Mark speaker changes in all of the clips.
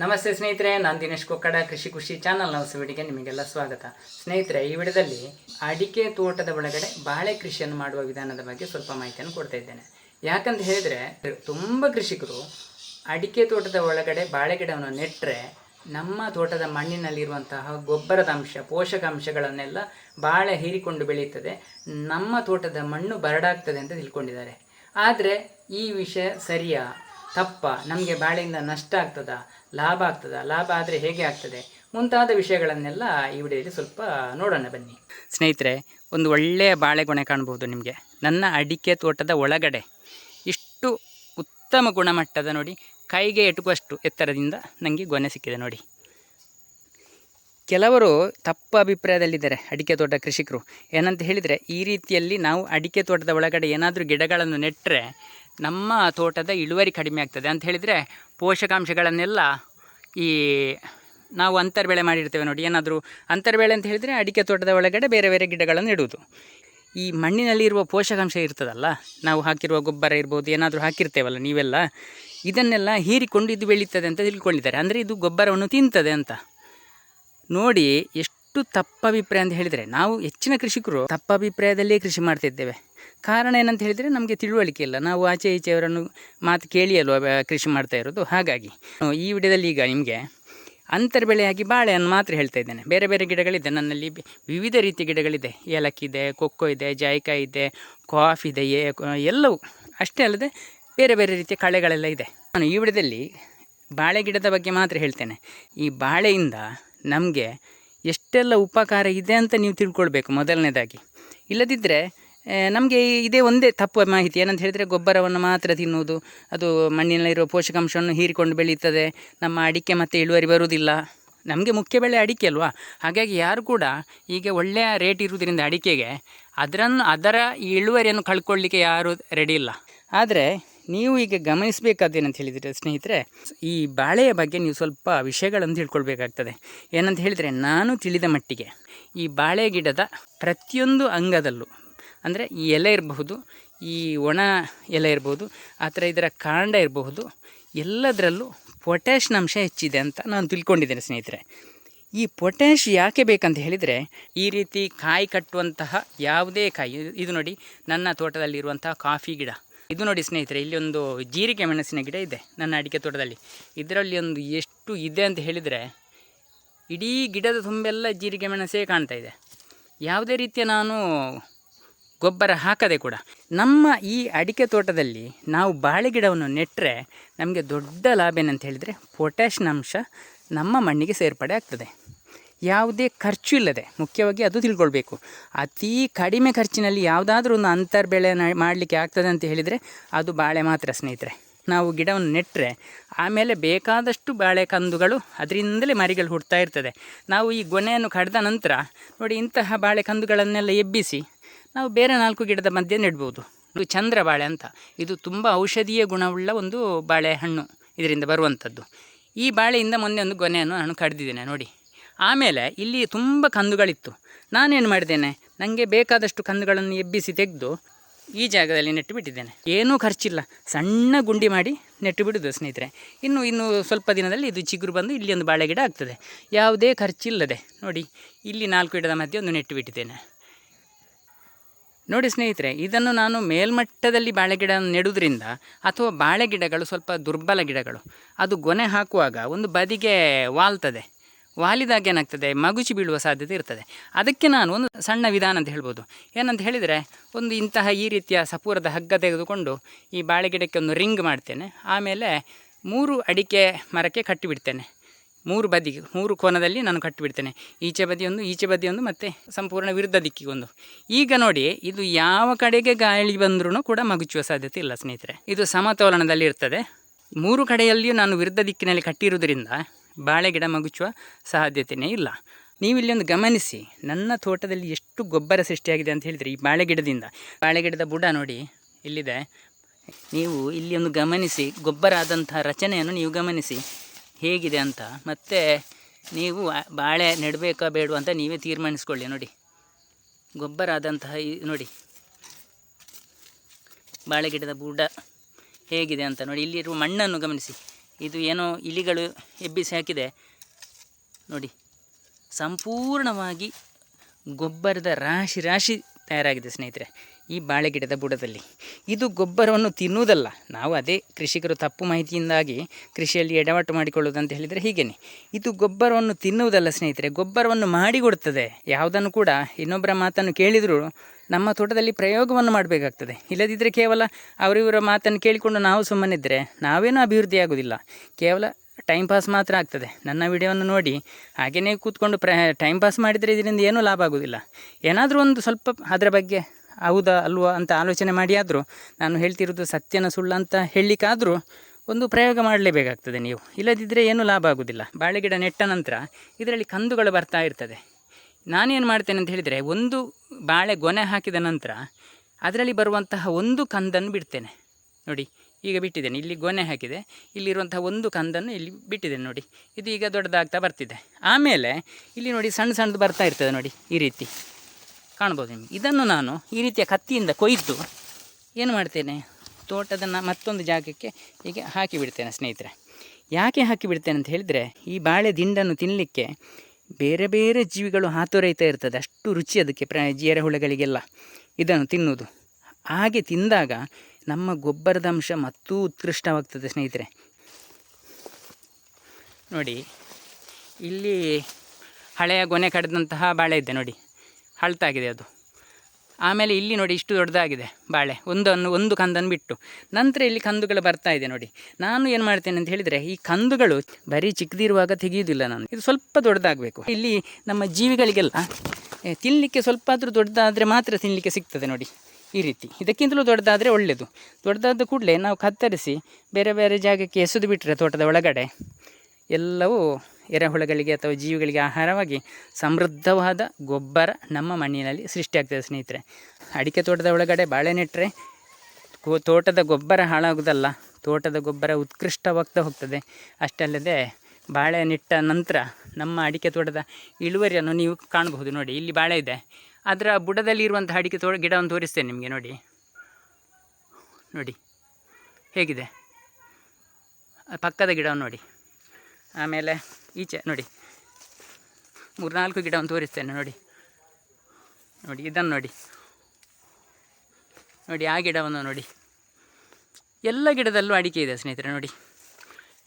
Speaker 1: ನಮಸ್ತೆ ಸ್ನೇಹಿತರೆ, ನಾನು ದಿನೇಶ್ ಕೊಕ್ಕಡ, ಕೃಷಿ ಖುಷಿ ಚಾನಲ್ ಹೊಸ ವಿಡಿಯೋಗೆ ನಿಮಗೆಲ್ಲ ಸ್ವಾಗತ. ಸ್ನೇಹಿತರೆ, ಈ ವಿಡಿಯೋದಲ್ಲಿ ಅಡಿಕೆ ತೋಟದ ಒಳಗಡೆ ಬಾಳೆ ಕೃಷಿಯನ್ನು ಮಾಡುವ ವಿಧಾನದ ಬಗ್ಗೆ ಸ್ವಲ್ಪ ಮಾಹಿತಿಯನ್ನು ಕೊಡ್ತಾ ಇದ್ದೇನೆ. ಯಾಕಂತ ಹೇಳಿದರೆ, ತುಂಬ ಕೃಷಿಕರು ಅಡಿಕೆ ತೋಟದ ಒಳಗಡೆ ಬಾಳೆ ಗಿಡವನ್ನು ನೆಟ್ಟರೆ ನಮ್ಮ ತೋಟದ ಮಣ್ಣಿನಲ್ಲಿರುವಂತಹ ಗೊಬ್ಬರದ ಅಂಶ, ಪೋಷಕಾಂಶಗಳನ್ನೆಲ್ಲ ಬಾಳೆ ಹೀರಿಕೊಂಡು ಬೆಳೆಯುತ್ತದೆ. ನಮ್ಮ ತೋಟದ ಮಣ್ಣು ಬರಡಾಗ್ತದೆ ಅಂತ ತಿಳ್ಕೊಂಡಿದ್ದಾರೆ. ಆದರೆ ಈ ವಿಷಯ ಸರಿಯಾ? ತಪ್ಪ, ನಮಗೆ ಬಾಳೆಯಿಂದ ನಷ್ಟ ಆಗ್ತದ? ಲಾಭ ಆಗ್ತದ? ಲಾಭ ಆದರೆ ಹೇಗೆ ಆಗ್ತದೆ? ಮುಂತಾದ ವಿಷಯಗಳನ್ನೆಲ್ಲ ಈ ವಿಡಿಯೋದಲ್ಲಿ ಸ್ವಲ್ಪ ನೋಡೋಣ ಬನ್ನಿ. ಸ್ನೇಹಿತರೆ, ಒಂದು ಒಳ್ಳೆಯ ಬಾಳೆಗೊನೆ ಕಾಣ್ಬೋದು ನಿಮಗೆ. ನನ್ನ ಅಡಿಕೆ ತೋಟದ ಒಳಗಡೆ ಇಷ್ಟು ಉತ್ತಮ ಗುಣಮಟ್ಟದ ನೋಡಿ, ಕೈಗೆ ಎಟುಕುವಷ್ಟು ಎತ್ತರದಿಂದ ನನಗೆ ಗೊನೆ ಸಿಕ್ಕಿದೆ ನೋಡಿ. ಕೆಲವರು ತಪ್ಪು ಅಭಿಪ್ರಾಯದಲ್ಲಿದ್ದಾರೆ ಅಡಿಕೆ ತೋಟ ಕೃಷಿಕರು. ಏನಂತ ಹೇಳಿದರೆ, ಈ ರೀತಿಯಲ್ಲಿ ನಾವು ಅಡಿಕೆ ತೋಟದ ಒಳಗಡೆ ಏನಾದರೂ ಗಿಡಗಳನ್ನು ನೆಟ್ಟರೆ ನಮ್ಮ ತೋಟದ ಇಳುವರಿ ಕಡಿಮೆ ಆಗ್ತದೆ ಅಂತ ಹೇಳಿದರೆ ಪೋಷಕಾಂಶಗಳನ್ನೆಲ್ಲ ಈ ನಾವು ಅಂತರ್ಬೆಳೆ ಮಾಡಿರ್ತೇವೆ ನೋಡಿ, ಏನಾದರೂ ಅಂತರ್ಬೆಳೆ ಅಂತ ಹೇಳಿದರೆ ಅಡಿಕೆ ತೋಟದ ಒಳಗಡೆ ಬೇರೆ ಬೇರೆ ಗಿಡಗಳನ್ನು ಇಡುವುದು. ಈ ಮಣ್ಣಿನಲ್ಲಿರುವ ಪೋಷಕಾಂಶ ಇರ್ತದಲ್ಲ, ನಾವು ಹಾಕಿರುವ ಗೊಬ್ಬರ ಇರ್ಬೋದು, ಏನಾದರೂ ಹಾಕಿರ್ತೇವಲ್ಲ ನೀವೆಲ್ಲ, ಇದನ್ನೆಲ್ಲ ಹೀರಿಕೊಂಡು ಇದು ಬೆಳೀತದೆ ಅಂತ ತಿಳ್ಕೊಂಡಿದ್ದಾರೆ. ಅಂದರೆ ಇದು ಗೊಬ್ಬರವನ್ನು ತಿಂತದೆ ಅಂತ. ನೋಡಿ, ಎಷ್ಟು ತಪ್ಪ ಅಭಿಪ್ರಾಯ ಅಂತ ಹೇಳಿದರೆ, ನಾವು ಹೆಚ್ಚಿನ ಕೃಷಿಕರು ತಪ್ಪ ಅಭಿಪ್ರಾಯದಲ್ಲೇ ಕೃಷಿ ಮಾಡ್ತಿದ್ದೇವೆ. ಕಾರಣ ಏನಂತ ಹೇಳಿದರೆ ನಮಗೆ ತಿಳುವಳಿಕೆ ಇಲ್ಲ. ನಾವು ಆಚೆ ಈಚೆಯವರನ್ನು ಮಾತು ಕೇಳಿ ಕೃಷಿ ಮಾಡ್ತಾ ಇರೋದು? ಹಾಗಾಗಿ ಈ ವಿಡಿಯೋದಲ್ಲಿ ಈಗ ನಿಮಗೆ ಅಂತರ್ಬೆಳೆಯಾಗಿ ಬಾಳೆಯನ್ನು ಮಾತ್ರ ಹೇಳ್ತಾ ಇದ್ದೇನೆ. ಬೇರೆ ಬೇರೆ ಗಿಡಗಳಿದೆ. ನನ್ನಲ್ಲಿ ವಿವಿಧ ರೀತಿಯ ಗಿಡಗಳಿದೆ. ಏಲಕ್ಕಿ ಇದೆ, ಕೊಕ್ಕೋ ಇದೆ, ಜಾಯ್ಕಾಯಿ ಇದೆ, ಕಾಫಿ ಇದೆ ಎಲ್ಲವೂ. ಅಷ್ಟೇ ಅಲ್ಲದೆ ಬೇರೆ ಬೇರೆ ರೀತಿಯ ಕಳೆಗಳೆಲ್ಲ ಇದೆ. ನಾನು ಈ ವಿಡಿಯೋದಲ್ಲಿ ಬಾಳೆ ಗಿಡದ ಬಗ್ಗೆ ಮಾತ್ರ ಹೇಳ್ತೇನೆ. ಈ ಬಾಳೆಯಿಂದ ನಮಗೆ ಎಷ್ಟೆಲ್ಲ ಉಪಕಾರ ಇದೆ ಅಂತ ನೀವು ತಿಳ್ಕೊಳ್ಬೇಕು ಮೊದಲನೇದಾಗಿ. ಇಲ್ಲದಿದ್ದರೆ ನಮಗೆ ಇದೇ ಒಂದೇ ತಪ್ಪು ಮಾಹಿತಿ. ಏನಂತ ಹೇಳಿದರೆ ಗೊಬ್ಬರವನ್ನು ಮಾತ್ರ ತಿನ್ನುವುದು. ಅದು ಮಣ್ಣಿನಲ್ಲಿರುವ ಪೋಷಕಾಂಶವನ್ನು ಹೀರಿಕೊಂಡು ಬೆಳೀತದೆ. ನಮ್ಮ ಅಡಿಕೆ ಮತ್ತೆ ಇಳುವರಿ ಬರುವುದಿಲ್ಲ. ನಮಗೆ ಮುಖ್ಯ ಬೆಳೆ ಅಡಿಕೆ ಅಲ್ವಾ? ಹಾಗಾಗಿ ಯಾರು ಕೂಡ ಈಗ ಒಳ್ಳೆಯ ರೇಟ್ ಇರುವುದರಿಂದ ಅಡಿಕೆಗೆ ಅದರನ್ನು ಅದರ ಇಳುವರಿಯನ್ನು ಕಳ್ಕೊಳ್ಳಿಕ್ಕೆ ಯಾರೂ ರೆಡಿ ಇಲ್ಲ. ಆದರೆ ನೀವು ಈಗ ಗಮನಿಸಬೇಕಾದೇನಂತ ಹೇಳಿದರೆ ಸ್ನೇಹಿತರೆ, ಈ ಬಾಳೆಯ ಬಗ್ಗೆ ನೀವು ಸ್ವಲ್ಪ ವಿಷಯಗಳನ್ನು ತಿಳ್ಕೊಳ್ಬೇಕಾಗ್ತದೆ. ಏನಂತ ಹೇಳಿದರೆ ನಾನು ತಿಳಿದ ಮಟ್ಟಿಗೆ ಈ ಬಾಳೆ ಗಿಡದ ಪ್ರತಿಯೊಂದು ಅಂಗದಲ್ಲೂ ಅಂದರೆ ಈ ಎಲೆ ಇರಬಹುದು, ಈ ಒಣ ಎಲೆ ಇರಬಹುದು, ಆ ಥರ ಇದರ ಕಾಂಡ ಇರಬಹುದು, ಎಲ್ಲದರಲ್ಲೂ ಪೊಟ್ಯಾಷಿಯಂ ಅಂಶ ಹೆಚ್ಚಿದೆ ಅಂತ ನಾನು ತಿಳ್ಕೊಂಡಿದ್ದೇನೆ ಸ್ನೇಹಿತರೆ. ಈ ಪೊಟ್ಯಾಷ್ ಯಾಕೆ ಬೇಕಂತ ಹೇಳಿದರೆ, ಈ ರೀತಿ ಕಾಯಿ ಕಟ್ಟುವಂತಹ ಯಾವುದೇ ಕಾಯಿ, ಇದು ನೋಡಿ ನನ್ನ ತೋಟದಲ್ಲಿರುವಂತಹ ಕಾಫಿ ಗಿಡ. ಇದು ನೋಡಿ ಸ್ನೇಹಿತರೆ, ಇಲ್ಲಿ ಒಂದು ಜೀರಿಗೆ ಮೆಣಸಿನ ಗಿಡ ಇದೆ ನನ್ನ ಅಡಿಕೆ ತೋಟದಲ್ಲಿ. ಇದರಲ್ಲಿ ಒಂದು ಎಷ್ಟು ಇದೆ ಅಂತ ಹೇಳಿದರೆ, ಇಡೀ ಗಿಡದ ತುಂಬೆಲ್ಲ ಜೀರಿಗೆ ಮೆಣಸೇ ಕಾಣ್ತಾ ಇದೆ. ಯಾವುದೇ ರೀತಿಯ ನಾನು ಗೊಬ್ಬರ ಹಾಕದೆ ಕೂಡ ನಮ್ಮ ಈ ಅಡಿಕೆ ತೋಟದಲ್ಲಿ ನಾವು ಬಾಳೆ ಗಿಡವನ್ನು ನೆಟ್ಟರೆ ನಮಗೆ ದೊಡ್ಡ ಲಾಭ ಏನಂತ ಹೇಳಿದರೆ ಪೊಟ್ಯಾಷಿಯಂ ಅಂಶ ನಮ್ಮ ಮಣ್ಣಿಗೆ ಸೇರ್ಪಡೆ ಆಗ್ತದೆ. ಯಾವುದೇ ಖರ್ಚು ಇಲ್ಲದೆ, ಮುಖ್ಯವಾಗಿ ಅದು ತಿಳ್ಕೊಳ್ಬೇಕು. ಅತೀ ಕಡಿಮೆ ಖರ್ಚಿನಲ್ಲಿ ಯಾವುದಾದ್ರೂ ಒಂದು ಅಂತರ್ಬೆಳೆ ಬೆಳೆನ ಮಾಡಲಿಕ್ಕೆ ಆಗ್ತದೆ ಅಂತ ಹೇಳಿದರೆ ಅದು ಬಾಳೆ ಮಾತ್ರ, ಸ್ನೇಹಿತರೆ. ನಾವು ಗಿಡವನ್ನು ನೆಟ್ಟರೆ ಆಮೇಲೆ ಬೇಕಾದಷ್ಟು ಬಾಳೆ ಕಂದುಗಳು ಅದರಿಂದಲೇ ಮರಿಗಳು ಹುಡ್ತಾ ಇರ್ತದೆ. ನಾವು ಈ ಗೊನೆಯನ್ನು ಕಡ್ದ ನಂತರ ನೋಡಿ ಇಂತಹ ಬಾಳೆ ಕಂದುಗಳನ್ನೆಲ್ಲ ಎಬ್ಬಿಸಿ ನಾವು ಬೇರೆ ನಾಲ್ಕು ಗಿಡದ ಮಧ್ಯೆ ನೆಡ್ಬೋದು. ಇದು ಚಂದ್ರ ಬಾಳೆ ಅಂತ. ಇದು ತುಂಬ ಔಷಧೀಯ ಗುಣವುಳ್ಳ ಒಂದು ಬಾಳೆಹಣ್ಣು ಇದರಿಂದ ಬರುವಂಥದ್ದು ಈ ಬಾಳೆಯಿಂದ ಮೊನ್ನೆ ಒಂದು ಗೊನೆಯನ್ನು ನಾನು ಕಡ್ದಿದ್ದೇನೆ, ನೋಡಿ. ಆಮೇಲೆ ಇಲ್ಲಿ ತುಂಬ ಕಂದುಗಳಿತ್ತು. ನಾನೇನು ಮಾಡಿದ್ದೇನೆ? ನನಗೆ ಬೇಕಾದಷ್ಟು ಕಂದುಗಳನ್ನು ಎಬ್ಬಿಸಿ ತೆಗೆದು ಈ ಜಾಗದಲ್ಲಿ ನೆಟ್ಟು ಬಿಟ್ಟಿದ್ದೇನೆ ಏನೂ ಖರ್ಚಿಲ್ಲ. ಸಣ್ಣ ಗುಂಡಿ ಮಾಡಿ ನೆಟ್ಟು ಬಿಡೋದು ಸ್ನೇಹಿತರೆ. ಇನ್ನು ಇನ್ನು ಸ್ವಲ್ಪ ದಿನದಲ್ಲಿ ಇದು ಚಿಗುರು ಬಂದು ಇಲ್ಲಿ ಒಂದು ಬಾಳೆ ಗಿಡ ಆಗ್ತದೆ. ಯಾವುದೇ ಖರ್ಚಿಲ್ಲದೆ, ನೋಡಿ. ಇಲ್ಲಿ ನಾಲ್ಕು ಗಿಡದ ಮಧ್ಯೆ ಒಂದು ನೆಟ್ಟು ಬಿಟ್ಟಿದ್ದೇನೆ ನೋಡಿ ಸ್ನೇಹಿತರೆ, ಇದನ್ನು ನಾನು ಮೇಲ್ಮಟ್ಟದಲ್ಲಿ ಬಾಳೆ ಗಿಡ ನೆಡುವುದರಿಂದ ಅಥವಾ ಬಾಳೆ ಗಿಡಗಳು ಸ್ವಲ್ಪ ದುರ್ಬಲ ಗಿಡಗಳು, ಅದು ಗೊನೆ ಹಾಕುವಾಗ ಒಂದು ಬದಿಗೆ ವಾಲ್ತದೆ. ವಾಲಿದಾಗ ಏನಾಗ್ತದೆ? ಮಗುಚಿ ಬೀಳುವ ಸಾಧ್ಯತೆ ಇರ್ತದೆ. ಅದಕ್ಕೆ ನಾನು ಒಂದು ಸಣ್ಣ ವಿಧಾನ ಅಂತ ಹೇಳ್ಬೋದು. ಏನಂತ ಹೇಳಿದರೆ, ಒಂದು ಇಂತಹ ಈ ರೀತಿಯ ಸಪೂರದ ಹಗ್ಗ ತೆಗೆದುಕೊಂಡು ಈ ಬಾಳೆಗಿಡಕ್ಕೆ ಒಂದು ರಿಂಗ್ ಮಾಡ್ತೇನೆ. ಆಮೇಲೆ ಮೂರು ಅಡಿಕೆ ಮರಕ್ಕೆ ಕಟ್ಟಿಬಿಡ್ತೇನೆ. ಮೂರು ಬದಿಗೆ, ಮೂರು ಕೋನದಲ್ಲಿ ನಾನು ಕಟ್ಟಿಬಿಡ್ತೇನೆ. ಈಚೆ ಬದಿಯೊಂದು ಈಚೆ ಬದಿಯೊಂದು ಮತ್ತು ಸಂಪೂರ್ಣ ವಿರುದ್ಧ ದಿಕ್ಕಿಗೊಂದು. ಈಗ ನೋಡಿ, ಇದು ಯಾವ ಕಡೆಗೆ ಗಾಳಿ ಬಂದರೂ ಕೂಡ ಮಗುಚುವ ಸಾಧ್ಯತೆ ಇಲ್ಲ ಸ್ನೇಹಿತರೆ. ಇದು ಸಮತೋಲನದಲ್ಲಿ ಇರ್ತದೆ. ಮೂರು ಕಡೆಯಲ್ಲಿಯೂ ನಾನು ವಿರುದ್ಧ ದಿಕ್ಕಿನಲ್ಲಿ ಕಟ್ಟಿರುವುದರಿಂದ ಬಾಳೆ ಗಿಡ ಮಗುಚುವ ಸಾಧ್ಯತೆಯೇ ಇಲ್ಲ. ನೀವು ಇಲ್ಲಿ ಒಂದು ಗಮನಿಸಿ, ನನ್ನ ತೋಟದಲ್ಲಿ ಎಷ್ಟು ಗೊಬ್ಬರ ಸೃಷ್ಟಿಯಾಗಿದೆ ಅಂತ ಹೇಳಿದರೆ ಈ ಬಾಳೆ ಗಿಡದಿಂದ. ಬಾಳೆ ಗಿಡದ ಬುಡ ನೋಡಿ, ಇಲ್ಲಿದೆ. ನೀವು ಇಲ್ಲಿ ಒಂದು ಗಮನಿಸಿ, ಗೊಬ್ಬರ ಆದಂತಹ ರಚನೆಯನ್ನು ನೀವು ಗಮನಿಸಿ. ಹೇಗಿದೆ ಅಂತ. ಮತ್ತು ನೀವು ಬಾಳೆ ನೆಡಬೇಕಾ ಬೇಡ ಅಂತ ನೀವೇ ತೀರ್ಮಾನಿಸ್ಕೊಳ್ಳಿ ನೋಡಿ. ಗೊಬ್ಬರ ಆದಂತಹ ಈ ನೋಡಿ. ಬಾಳೆ ಗಿಡದ ಬುಡ ಹೇಗಿದೆ ಅಂತ ನೋಡಿ. ಇಲ್ಲಿರುವ ಮಣ್ಣನ್ನು ಗಮನಿಸಿ. ಇದು ಏನೋ ಇಲಿಗಳು ಎಬ್ಬಿಸಿ ಹಾಕಿದೆ. ನೋಡಿ. ಸಂಪೂರ್ಣವಾಗಿ ಗೊಬ್ಬರದ ರಾಶಿ ರಾಶಿ ತಯಾರಾಗಿದೆ ಸ್ನೇಹಿತರೆ. ಈ ಬಾಳೆ ಗಿಡದ ಬುಡದಲ್ಲಿ. ಇದು ಗೊಬ್ಬರವನ್ನು ತಿನ್ನುವುದಲ್ಲ. ನಾವು ಅದೇ ಕೃಷಿಕರು ತಪ್ಪು ಮಾಹಿತಿಯಿಂದಾಗಿ ಕೃಷಿಯಲ್ಲಿ ಎಡವಟ್ಟು ಮಾಡಿಕೊಳ್ಳುವುದು ಅಂತ ಹೇಳಿದರೆ ಹೀಗೇನೆ. ಇದು ಗೊಬ್ಬರವನ್ನು ತಿನ್ನುವುದಲ್ಲ ಸ್ನೇಹಿತರೆ, ಗೊಬ್ಬರವನ್ನು ಮಾಡಿಕೊಡ್ತದೆ ಯಾವುದನ್ನು ಕೂಡ ಇನ್ನೊಬ್ಬರ ಮಾತನ್ನು ಕೇಳಿದರೂ ನಮ್ಮ ತೋಟದಲ್ಲಿ ಪ್ರಯೋಗವನ್ನು ಮಾಡಬೇಕಾಗ್ತದೆ. ಇಲ್ಲದಿದ್ದರೆ ಕೇವಲ ಅವರಿವರ ಮಾತನ್ನು ಕೇಳಿಕೊಂಡು ನಾವು ಸುಮ್ಮನಿದ್ದರೆ ನಾವೇನೂ ಅಭಿವೃದ್ಧಿ ಆಗೋದಿಲ್ಲ ಕೇವಲ ಟೈಮ್ ಪಾಸ್ ಮಾತ್ರ ಆಗ್ತದೆ. ನನ್ನ ವಿಡಿಯೋವನ್ನು ನೋಡಿ ಹಾಗೆಯೇ ಕೂತ್ಕೊಂಡು ಪ್ರ ಟೈಮ್ ಪಾಸ್ ಮಾಡಿದರೆ ಇದರಿಂದ ಏನೂ ಲಾಭ ಆಗೋದಿಲ್ಲ ಏನಾದರೂ ಒಂದು ಸ್ವಲ್ಪ ಅದರ ಬಗ್ಗೆ ಹೌದಾ ಅಲ್ವಾ ಅಂತ ಆಲೋಚನೆ ಮಾಡಿ ಆದರೂ ನಾನು ಹೇಳ್ತಿರೋದು ಸತ್ಯನ ಸುಳ್ಳು ಅಂತ ಹೇಳಲಿಕ್ಕಾದರೂ ಒಂದು ಪ್ರಯೋಗ ಮಾಡಲೇಬೇಕಾಗ್ತದೆ ನೀವು. ಇಲ್ಲದಿದ್ದರೆ ಏನೂ ಲಾಭ ಆಗೋದಿಲ್ಲ. ಬಾಳೆಗಿಡ ನೆಟ್ಟ ನಂತರ ಇದರಲ್ಲಿ ಕಂದುಗಳು ಬರ್ತಾ ಇರ್ತದೆ. ನಾನೇನು ಮಾಡ್ತೇನೆ ಅಂತ ಹೇಳಿದರೆ ಒಂದು ಬಾಳೆ ಗೊನೆ ಹಾಕಿದ ನಂತರ ಅದರಲ್ಲಿ ಬರುವಂತಹ ಒಂದು ಕಂದನ್ನು ಬಿಡ್ತೇನೆ. ನೋಡಿ, ಈಗ ಬಿಟ್ಟಿದ್ದೇನೆ. ಇಲ್ಲಿ ಗೊನೆ ಹಾಕಿದೆ. ಇಲ್ಲಿರುವಂಥ ಒಂದು ಕಂದನ್ನು ಇಲ್ಲಿ ಬಿಟ್ಟಿದ್ದೇನೆ. ನೋಡಿ, ಇದು ಈಗ ದೊಡ್ಡದಾಗ್ತಾ ಬರ್ತಿದೆ. ಆಮೇಲೆ ಇಲ್ಲಿ ನೋಡಿ ಸಣ್ಣ ಸಣ್ಣದು ಬರ್ತಾ ಇರ್ತದೆ ನೋಡಿ ಈ ರೀತಿ. ಕಾಣ್ಬೋದು ನಿಮಗೆ. ಇದನ್ನು ನಾನು ಈ ರೀತಿಯ ಕತ್ತಿಯಿಂದ ಕೊಯ್ದು ಏನು ಮಾಡ್ತೇನೆ? ತೋಟದನ್ನು ಮತ್ತೊಂದು ಜಾಗಕ್ಕೆ ಹೀಗೆ ಹಾಕಿ ಬಿಡ್ತೇನೆ ಸ್ನೇಹಿತರೆ. ಯಾಕೆ ಹಾಕಿ ಬಿಡ್ತೇನೆ ಅಂತ ಹೇಳಿದರೆ ಈ ಬಾಳೆ ದಿಂಡನ್ನು ತಿನ್ನಲಿಕ್ಕೆ ಬೇರೆ ಬೇರೆ ಜೀವಿಗಳು ಹಾತೊರೆಯುತ್ತಾ ಇರ್ತದೆ. ಅಷ್ಟು ರುಚಿ ಅದಕ್ಕೆ ಪ್ರ ಜೇರೆಹುಳಗಳಿಗೆಲ್ಲ ಇದನ್ನು ತಿನ್ನುವುದು. ಹಾಗೆ ತಿಂದಾಗ ನಮ್ಮ ಗೊಬ್ಬರದ ಅಂಶ ಮತ್ತೂ ಉತ್ಕೃಷ್ಟವಾಗ್ತದೆ ಸ್ನೇಹಿತರೆ. ನೋಡಿ, ಇಲ್ಲಿ ಹಳೆಯ ಗೊನೆ ಕಡಿದಂತಹ ಬಾಳೆ ಇದೆ ನೋಡಿ. ಹಳ್ತಾಗಿದೆ ಅದು. ಆಮೇಲೆ ಇಲ್ಲಿ ನೋಡಿ ಇಷ್ಟು ದೊಡ್ಡದಾಗಿದೆ ಬಾಳೆ. ಒಂದನ್ನು ಒಂದು ಕಂದನ್ನು ಬಿಟ್ಟು. ನಂತರ ಇಲ್ಲಿ ಕಂದುಗಳು ಬರ್ತಾ ಇದೆ ನೋಡಿ. ನಾನು ಏನು ಮಾಡ್ತೇನೆ ಅಂತ ಹೇಳಿದರೆ, ಈ ಕಂದುಗಳು ಬರೀ ಚಿಕ್ಕದಿರುವಾಗ ತೆಗೆಯುವುದಿಲ್ಲ ನಾನು. ಇದು ಸ್ವಲ್ಪ ದೊಡ್ಡದಾಗಬೇಕು. ಇಲ್ಲಿ ನಮ್ಮ ಜೀವಿಗಳಿಗೆಲ್ಲ ತಿನ್ನಲಿಕ್ಕೆ ಸ್ವಲ್ಪ ಆದರೂ ದೊಡ್ಡದಾದರೆ ಮಾತ್ರ ತಿನ್ನಲಿಕ್ಕೆ ಸಿಗ್ತದೆ ನೋಡಿ. ಈ ರೀತಿ. ಇದಕ್ಕಿಂತಲೂ ದೊಡ್ಡದಾದರೆ ಒಳ್ಳೆಯದು. ದೊಡ್ಡದಾದ ಕೂಡಲೇ ನಾವು ಕತ್ತರಿಸಿ ಬೇರೆ ಬೇರೆ ಜಾಗಕ್ಕೆ ಎಸೆದು ಬಿಟ್ಟರೆ ತೋಟದ ಒಳಗಡೆ ಎಲ್ಲವೂ ಎರೆಹುಳಗಳಿಗೆ ಅಥವಾ ಜೀವಿಗಳಿಗೆ ಆಹಾರವಾಗಿ ಸಮೃದ್ಧವಾದ ಗೊಬ್ಬರ ನಮ್ಮ ಮಣ್ಣಿನಲ್ಲಿ ಸೃಷ್ಟಿಯಾಗ್ತದೆ ಸ್ನೇಹಿತರೆ. ಅಡಿಕೆ ತೋಟದ ಒಳಗಡೆ ಬಾಳೆ ನೆಟ್ಟರೆ ತೋಟದ ಗೊಬ್ಬರ ಹಾಳಾಗೋದಲ್ಲ ತೋಟದ ಗೊಬ್ಬರ ಉತ್ಕೃಷ್ಟವಾಗ್ತಾ ಹೋಗ್ತದೆ. ಅಷ್ಟಲ್ಲದೆ ಬಾಳೆ ನೆಟ್ಟ ನಂತರ ನಮ್ಮ ಅಡಿಕೆ ತೋಟದ ಇಳುವರಿಯನ್ನು ನೀವು ಕಾಣಬಹುದು ನೋಡಿ, ಇಲ್ಲಿ ಬಾಳೆ ಇದೆ. ಅದರ ಬುಡದಲ್ಲಿ ಇರುವಂಥ ಅಡಿಕೆ ತೋಟ ಗಿಡವನ್ನು ತೋರಿಸ್ತೇನೆ ನಿಮಗೆ ನೋಡಿ. ನೋಡಿ, ಹೇಗಿದೆ? ಪಕ್ಕದ ಗಿಡವನ್ನು ನೋಡಿ. ಆಮೇಲೆ ಈಚೆ ನೋಡಿ. ಮೂರ್ನಾಲ್ಕು ಗಿಡವನ್ನು ತೋರಿಸ್ತೇನೆ ನೋಡಿ. ನೋಡಿ, ಇದನ್ನು ನೋಡಿ. ನೋಡಿ, ಆ ಗಿಡವನ್ನು ನೋಡಿ. ಎಲ್ಲ ಗಿಡದಲ್ಲೂ ಅಡಿಕೆ ಇದೆ ಸ್ನೇಹಿತರೆ, ನೋಡಿ.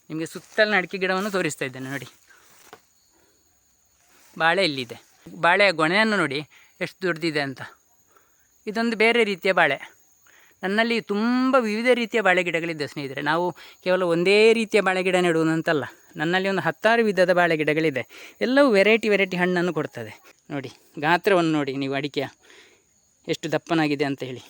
Speaker 1: ನಿಮಗೆ ಸುತ್ತಲಿನ ಅಡಿಕೆ ಗಿಡವನ್ನು ತೋರಿಸ್ತಾ ಇದ್ದೇನೆ, ನೋಡಿ. ಬಾಳೆ ಇಲ್ಲಿದೆ ಬಾಳೆಯ ಗೊಣೆಯನ್ನು ನೋಡಿ, ಎಷ್ಟು ದೊಡ್ಡದಿದೆ ಅಂತ. ಇದೊಂದು ಬೇರೆ ರೀತಿಯ ಬಾಳೆ. ನನ್ನಲ್ಲಿ ತುಂಬ ವಿವಿಧ ರೀತಿಯ ಬಾಳೆ ಗಿಡಗಳಿದೆ ಸ್ನೇಹಿತರೆ. ನಾವು ಕೇವಲ ಒಂದೇ ರೀತಿಯ ಬಾಳೆ ಗಿಡ ನೆಡುವುದಂತಲ್ಲ. ನನ್ನಲ್ಲಿ ಒಂದು ಹತ್ತಾರು ವಿಧದ ಬಾಳೆ ಗಿಡಗಳಿದೆ. ಎಲ್ಲವೂ ವೆರೈಟಿ ವೆರೈಟಿ ಹಣ್ಣನ್ನು ಕೊಡ್ತದೆ. ನೋಡಿ, ಗಾತ್ರವನ್ನು ನೋಡಿ, ನೀವು ಅಡಿಕೆಯ ಎಷ್ಟು ದಪ್ಪನಾಗಿದೆ ಅಂತ ಹೇಳಿ.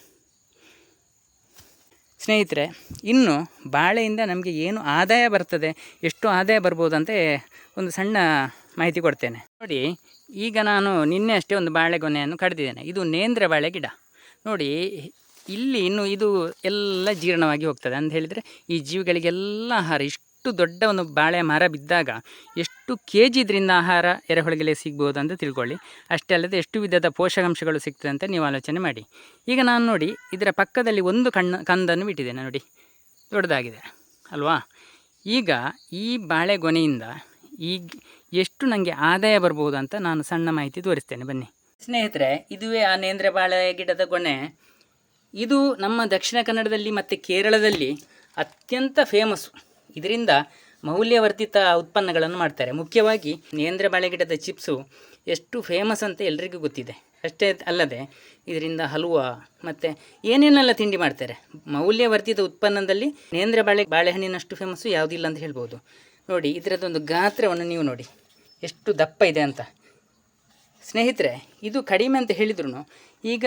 Speaker 1: ಸ್ನೇಹಿತರೆ, ಇನ್ನು ಬಾಳೆಯಿಂದ ನಮಗೆ ಏನು ಆದಾಯ ಬರ್ತದೆ, ಎಷ್ಟು ಆದಾಯ ಬರ್ಬೋದು ಅಂತ ಒಂದು ಸಣ್ಣ ಮಾಹಿತಿ ಕೊಡ್ತೇನೆ. ನೋಡಿ, ಈಗ ನಾನು ನಿನ್ನೆ ಅಷ್ಟೇ ಒಂದು ಬಾಳೆಗೊನೆಯನ್ನು ಕಡಿದಿದ್ದೇನೆ. ಇದು ನೇಂದ್ರ ಬಾಳೆ ಗಿಡ. ನೋಡಿ, ಇಲ್ಲಿ ಇನ್ನು ಇದು ಎಲ್ಲ ಜೀರ್ಣವಾಗಿ ಹೋಗ್ತದೆ. ಅಂತ ಹೇಳಿದರೆ ಈ ಜೀವಿಗಳಿಗೆಲ್ಲ ಆಹಾರ ಇಷ್ಟು ದೊಡ್ಡ ಒಂದು ಬಾಳೆ ಮರ ಬಿದ್ದಾಗ ಎಷ್ಟು ಕೆ ಜಿ ಇದರಿಂದ ಆಹಾರ ಎರೆಹೊಳಗೆಲೆ ಸಿಗ್ಬೋದು ಅಂತ ತಿಳ್ಕೊಳ್ಳಿ. ಅಷ್ಟೇ ಅಲ್ಲದೆ ಎಷ್ಟು ವಿಧದ ಪೋಷಕಾಂಶಗಳು ಸಿಗ್ತದೆ ಅಂತ ನೀವು ಆಲೋಚನೆ ಮಾಡಿ. ಈಗ ನಾನು ನೋಡಿ, ಇದರ ಪಕ್ಕದಲ್ಲಿ ಒಂದು ಕಣ್ಣು, ಕಂದನ್ನು ಬಿಟ್ಟಿದ್ದೇನೆ ನೋಡಿ. ದೊಡ್ಡದಾಗಿದೆ, ಅಲ್ವಾ? ಈಗ ಈ ಬಾಳೆಗೊನೆಯಿಂದ ಈಗ ಎಷ್ಟು ನನಗೆ ಆದಾಯ ಬರ್ಬೋದು ಅಂತ ನಾನು ಸಣ್ಣ ಮಾಹಿತಿ ತೋರಿಸ್ತೇನೆ, ಬನ್ನಿ. ಸ್ನೇಹಿತರೆ, ಇದುವೇ ಆ ನೇಂದ್ರ ಬಾಳೆ ಗಿಡದ ಗೊನೆ. ಇದು ನಮ್ಮ ದಕ್ಷಿಣ ಕನ್ನಡದಲ್ಲಿ ಮತ್ತು ಕೇರಳದಲ್ಲಿ ಅತ್ಯಂತ ಫೇಮಸ್ಸು ಇದರಿಂದ ಮೌಲ್ಯವರ್ಧಿತ ಉತ್ಪನ್ನಗಳನ್ನು ಮಾಡ್ತಾರೆ. ಮುಖ್ಯವಾಗಿ ನೇಂದ್ರ ಬಾಳೆ ಗಿಡದ ಚಿಪ್ಸು ಎಷ್ಟು ಫೇಮಸ್ ಅಂತ ಎಲ್ರಿಗೂ ಗೊತ್ತಿದೆ. ಅಷ್ಟೇ ಅಲ್ಲದೆ ಇದರಿಂದ ಹಲ್ವಾ ಮತ್ತು ಏನೇನೆಲ್ಲ ತಿಂಡಿ ಮಾಡ್ತಾರೆ. ಮೌಲ್ಯವರ್ಧಿತ ಉತ್ಪನ್ನದಲ್ಲಿ ನೇಂದ್ರ ಬಾಳೆ, ಬಾಳೆಹಣ್ಣಿನಷ್ಟು ಫೇಮಸ್ಸು ಯಾವುದಿಲ್ಲ ಅಂತ ಹೇಳ್ಬೋದು. ನೋಡಿ, ಇದರದ್ದೊಂದು ಗಾತ್ರವನ್ನು ನೀವು ನೋಡಿ. ಎಷ್ಟು ದಪ್ಪ ಇದೆ ಅಂತ. ಸ್ನೇಹಿತರೆ, ಇದು ಕಡಿಮೆ ಅಂತ ಹೇಳಿದ್ರು ಈಗ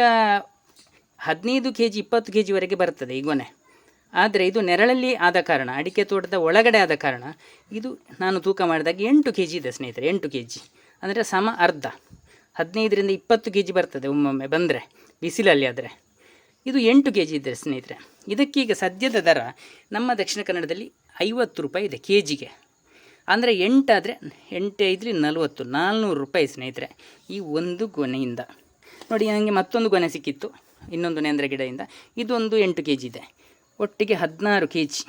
Speaker 1: ಹದಿನೈದು ಕೆ ಜಿ ಇಪ್ಪತ್ತು ಕೆ ಜಿವರೆಗೆ ಬರ್ತದೆ ಈ ಗೊನೆ. ಆದರೆ ಇದು ನೆರಳಲ್ಲಿ ಆದ ಕಾರಣ, ಅಡಿಕೆ ತೋಟದ ಒಳಗಡೆ ಆದ ಕಾರಣ ಇದು ನಾನು ತೂಕ ಮಾಡಿದಾಗ ಎಂಟು ಕೆ ಜಿ ಇದೆ ಸ್ನೇಹಿತರೆ, ಎಂಟು ಕೆ ಜಿ ಅಂದರೆ ಸಮ ಅರ್ಧ. ಹದಿನೈದರಿಂದ ಇಪ್ಪತ್ತು ಕೆ ಜಿ ಬರ್ತದೆ ಒಮ್ಮೊಮ್ಮೆ ಬಂದರೆ, ಬಿಸಿಲಲ್ಲಿ ಆದರೆ. ಇದು ಎಂಟು ಕೆ ಜಿ ಇದೆ ಸ್ನೇಹಿತರೆ. ಇದಕ್ಕೀಗ ಸದ್ಯದ ದರ ನಮ್ಮ ದಕ್ಷಿಣ ಕನ್ನಡದಲ್ಲಿ ಐವತ್ತು ರೂಪಾಯಿ ಇದೆ ಕೆ ಜಿಗೆ ಅಂದರೆ ಎಂಟಾದರೆ ಎಂಟು ಐದ್ರಿ ನಲವತ್ತು, ನಾಲ್ನೂರು ರೂಪಾಯಿ ಸ್ನೇಹಿತರೆ ಈ ಒಂದು ಗೊನೆಯಿಂದ. ನೋಡಿ ನನಗೆ ಮತ್ತೊಂದು ಗೊನೆ ಸಿಕ್ಕಿತ್ತು, ಇನ್ನೊಂದು ನೇಂದ್ರ ಗಿಡದಿಂದ. ಇದೊಂದು ಎಂಟು ಕೆ ಜಿ ಇದೆ. ಒಟ್ಟಿಗೆ ಹದಿನಾರು ಕೆ ಜಿ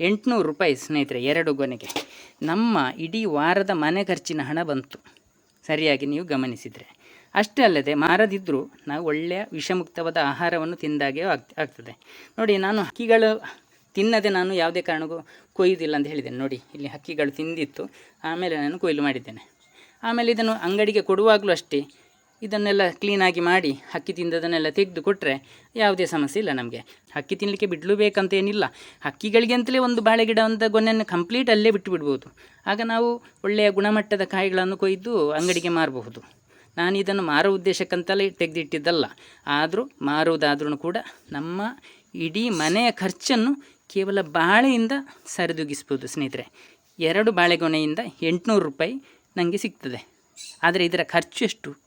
Speaker 1: ಎಂಟುನೂರು ರೂಪಾಯಿ ಸ್ನೇಹಿತರೆ, ಎರಡು ಗೊನೆಗೆ. ನಮ್ಮ ಇಡೀ ವಾರದ ಮನೆ ಖರ್ಚಿನ ಹಣ ಬಂತು. ಸರಿಯಾಗಿ ನೀವು ಗಮನಿಸಿದರೆ. ಅಷ್ಟೇ ಅಲ್ಲದೆ ಮಾರದಿದ್ದರೂ ನಾವು ಒಳ್ಳೆಯ ವಿಷಮುಕ್ತವಾದ ಆಹಾರವನ್ನು ತಿಂದಾಗೆ ಆಗ್, ಆಗ್ತದೆ. ನೋಡಿ, ನಾನು ಹಕ್ಕಿಗಳು ತಿನ್ನದೆ ನಾನು ಯಾವುದೇ ಕಾರಣಕ್ಕೂ ಕೊಯ್ಯುವುದಿಲ್ಲ ಅಂತ ಹೇಳಿದ್ದೇನೆ. ನೋಡಿ, ಇಲ್ಲಿ ಹಕ್ಕಿಗಳು ತಿಂದಿತ್ತು. ಆಮೇಲೆ ನಾನು ಕೊಯ್ಲು ಮಾಡಿದ್ದೇನೆ. ಆಮೇಲೆ ಇದನ್ನು ಅಂಗಡಿಗೆ ಕೊಡುವಾಗಲೂ ಅಷ್ಟೇ ಇದನ್ನೆಲ್ಲ ಕ್ಲೀನಾಗಿ ಮಾಡಿ ಹಕ್ಕಿ ತಿಂದದನ್ನೆಲ್ಲ ತೆಗೆದು ಕೊಟ್ಟರೆ ಯಾವುದೇ ಸಮಸ್ಯೆ ಇಲ್ಲ ನಮಗೆ. ಹಕ್ಕಿ ತಿನ್ನಲಿಕ್ಕೆ ಬಿಡಲೇಬೇಕಂತ ಏನಿಲ್ಲ ಹಕ್ಕಿಗಳಿಗೆ ಅಂತಲೇ ಒಂದು ಬಾಳೆ ಗಿಡ ಅಂತ ಗೊನೆಯನ್ನು ಕಂಪ್ಲೀಟ್ ಅಲ್ಲೇ ಬಿಟ್ಟು ಬಿಡ್ಬೋದು ಆಗ ನಾವು ಒಳ್ಳೆಯ ಗುಣಮಟ್ಟದ ಕಾಯಿಗಳನ್ನು ಕೊಯ್ದು ಅಂಗಡಿಗೆ ಮಾರಬಹುದು. ನಾನು ಇದನ್ನು ಮಾರೋ ಉದ್ದೇಶಕ್ಕಂತಲೇ ತೆಗೆದಿಟ್ಟಿದ್ದಲ್ಲ. ಆದರೂ ಮಾರುವುದಾದ್ರೂ ಕೂಡ ನಮ್ಮ ಇಡೀ ಮನೆಯ ಖರ್ಚನ್ನು ಕೇವಲ ಬಾಳೆಯಿಂದ ಸರಿದೂಗಿಸ್ಬೋದು ಸ್ನೇಹಿತರೆ. ಎರಡು ಬಾಳೆಗೊನೆಯಿಂದ ಎಂಟುನೂರು ರೂಪಾಯಿ ನನಗೆ ಸಿಗ್ತದೆ. ಆದರೆ ಇದರ ಖರ್ಚು ಎಷ್ಟು?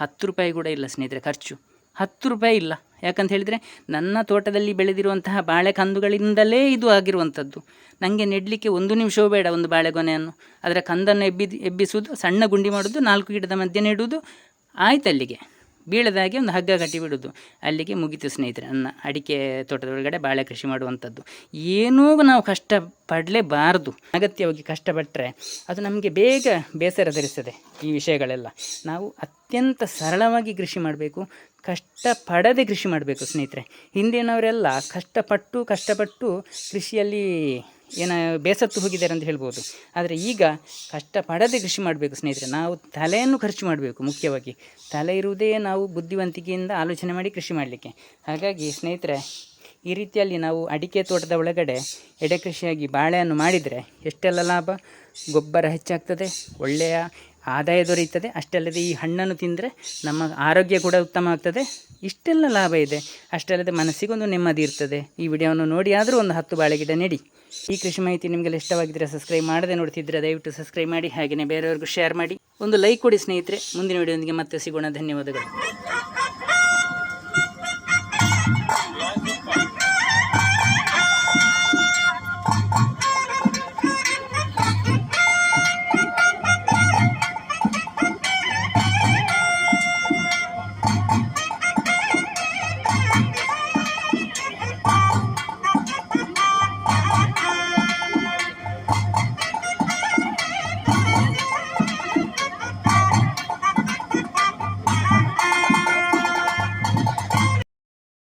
Speaker 1: ಹತ್ತು ರೂಪಾಯಿ ಕೂಡ ಇಲ್ಲ ಸ್ನೇಹಿತರೆ, ಖರ್ಚು. ಹತ್ತು ರೂಪಾಯಿ ಇಲ್ಲ. ಯಾಕಂತ ಹೇಳಿದರೆ ನನ್ನ ತೋಟದಲ್ಲಿ ಬೆಳೆದಿರುವಂತಹ ಬಾಳೆ ಕಂದುಗಳಿಂದಲೇ ಇದು ಆಗಿರುವಂಥದ್ದು. ನನಗೆ ನೆಡಲಿಕ್ಕೆ ಒಂದು ನಿಮಿಷವೂ ಬೇಡ ಒಂದು ಬಾಳೆಗೊನೆಯನ್ನು ಅದರ ಕಂದನ್ನು ಎಬ್ಬಿ ಎಬ್ಬಿಸುವುದು, ಸಣ್ಣ ಗುಂಡಿ ಮಾಡೋದು ನಾಲ್ಕು ಗಿಡದ ಮಧ್ಯೆ ನೆಡುವುದು ಆಯ್ತು ಅಲ್ಲಿಗೆ ಬೀಳದ ಹಾಗೆ ಒಂದು ಹಗ್ಗ ಕಟ್ಟಿ ಬಿಡೋದು. ಅಲ್ಲಿಗೆ ಮುಗಿತು ಸ್ನೇಹಿತರೆ, ನನ್ನ ಅಡಿಕೆ ತೋಟದ ಒಳಗಡೆ ಬಾಳೆ ಕೃಷಿ ಮಾಡುವಂಥದ್ದು. ಏನೂ ನಾವು ಕಷ್ಟ ಪಡಲೇಬಾರ್ದು ಅಗತ್ಯವಾಗಿ ಕಷ್ಟಪಟ್ಟರೆ ಅದು ನಮಗೆ ಬೇಗ ಬೇಸರ ಧರಿಸ್ತದೆ ಈ ವಿಷಯಗಳೆಲ್ಲ. ನಾವು ಅತ್ಯಂತ ಸರಳವಾಗಿ ಕೃಷಿ ಮಾಡಬೇಕು, ಕಷ್ಟಪಡದೆ ಕೃಷಿ ಮಾಡಬೇಕು ಸ್ನೇಹಿತರೆ. ಹಿಂದಿನವರೆಲ್ಲ ಕಷ್ಟಪಟ್ಟು ಕಷ್ಟಪಟ್ಟು ಕೃಷಿಯಲ್ಲಿ ಏನ ಬೇಸತ್ತು ಹೋಗಿದ್ದಾರೆ ಅಂತ ಹೇಳ್ಬೋದು. ಆದರೆ ಈಗ ಕಷ್ಟಪಡದೆ ಕೃಷಿ ಮಾಡಬೇಕು ಸ್ನೇಹಿತರೆ, ನಾವು ತಲೆಯನ್ನು ಖರ್ಚು ಮಾಡಬೇಕು ಮುಖ್ಯವಾಗಿ. ತಲೆ ಇರುವುದೇ ನಾವು ಬುದ್ಧಿವಂತಿಕೆಯಿಂದ ಆಲೋಚನೆ ಮಾಡಿ ಕೃಷಿ ಮಾಡಲಿಕ್ಕೆ. ಹಾಗಾಗಿ ಸ್ನೇಹಿತರೆ, ಈ ರೀತಿಯಲ್ಲಿ ನಾವು ಅಡಿಕೆ ತೋಟದ ಒಳಗಡೆ ಎಡೆ ಕೃಷಿಯಾಗಿ ಬಾಳೆಯನ್ನು ಮಾಡಿದರೆ ಎಷ್ಟೆಲ್ಲ ಲಾಭ? ಗೊಬ್ಬರ ಹೆಚ್ಚಾಗ್ತದೆ, ಒಳ್ಳೆಯ ಆದಾಯ ದೊರೆಯುತ್ತದೆ. ಅಷ್ಟಲ್ಲದೆ ಈ ಹಣ್ಣನ್ನು ತಿಂದರೆ ನಮ್ಮ ಆರೋಗ್ಯ ಕೂಡ ಉತ್ತಮ ಆಗ್ತದೆ. ಇಷ್ಟೆಲ್ಲ ಲಾಭ ಇದೆ. ಅಷ್ಟಲ್ಲದೆ ಮನಸ್ಸಿಗೊಂದು ನೆಮ್ಮದಿ ಇರ್ತದೆ. ಈ ವಿಡಿಯೋವನ್ನು ನೋಡಿ ಆದರೂ ಒಂದು ಹತ್ತು ಬಾಳೆ ಗಿಡ ನೆಡಿ. ಈ ಕೃಷಿ ಮಾಹಿತಿ ನಿಮಗೆಲ್ಲ ಇಷ್ಟವಾಗಿದ್ದರೆ ಸಬ್ಸ್ಕ್ರೈಬ್ ಮಾಡದೆ ನೋಡ್ತಿದ್ರೆ ದಯವಿಟ್ಟು ಸಬ್ಸ್ಕ್ರೈಬ್ ಮಾಡಿ ಹಾಗೆಯೇ ಬೇರೆಯವ್ರಿಗೂ ಶೇರ್ ಮಾಡಿ. ಒಂದು ಲೈಕ್ ಕೊಡಿ ಸ್ನೇಹಿತರೆ. ಮುಂದಿನ ವಿಡಿಯೋದೊಂದಿಗೆ ಮತ್ತೆ ಸಿಗೋಣ. ಧನ್ಯವಾದಗಳು.